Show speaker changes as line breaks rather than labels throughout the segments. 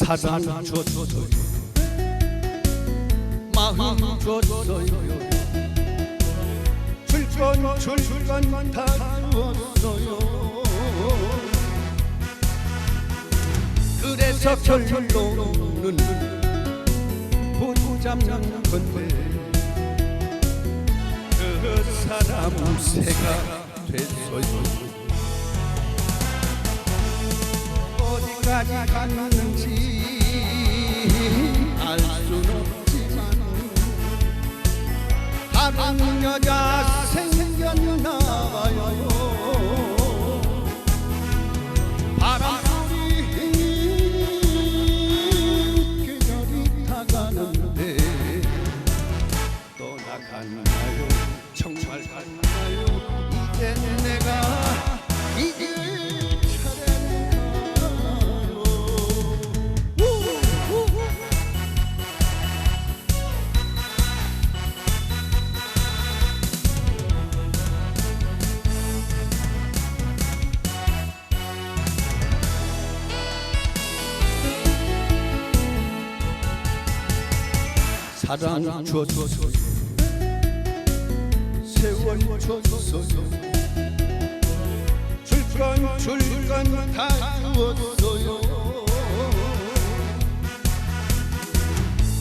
사랑 줬어요. 마음 줬어요. 줄건 줄건 다 주었어요. 그래서 결론은 붙잡는 건데 그 사람 새가 됐어요. 어디까지 갔는지 갔나요? 정말 갔나요? 이제 내가 이길 차례인가요 사랑 세 월 줬어요 줄건 줄건 다 주었어요.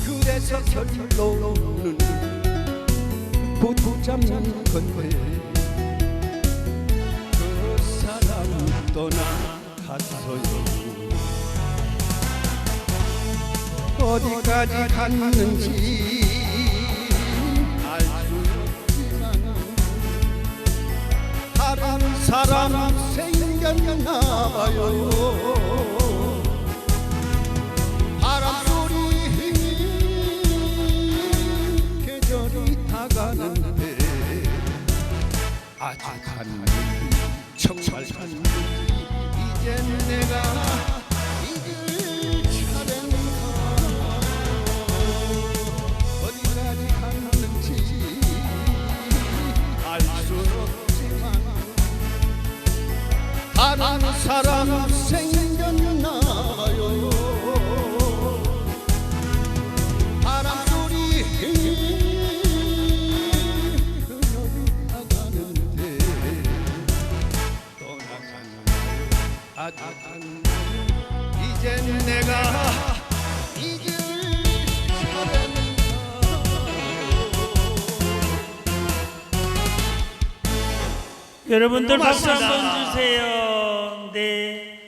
그래서 결론은 붙잡는 건데 그 사람 떠나갔어요. 어디까지 갔는지 사람 생겼나 봐요. 바람소리 계절이 다가는데 아직 갔는지 정말 갔는지 이젠 내가 다른 사람 생겼나 봐요. 바람소리 그녀를 나가는데 떠나가나요 아직 안 가요 이젠 내가
여러분들 박수. 한번 주세요. 네.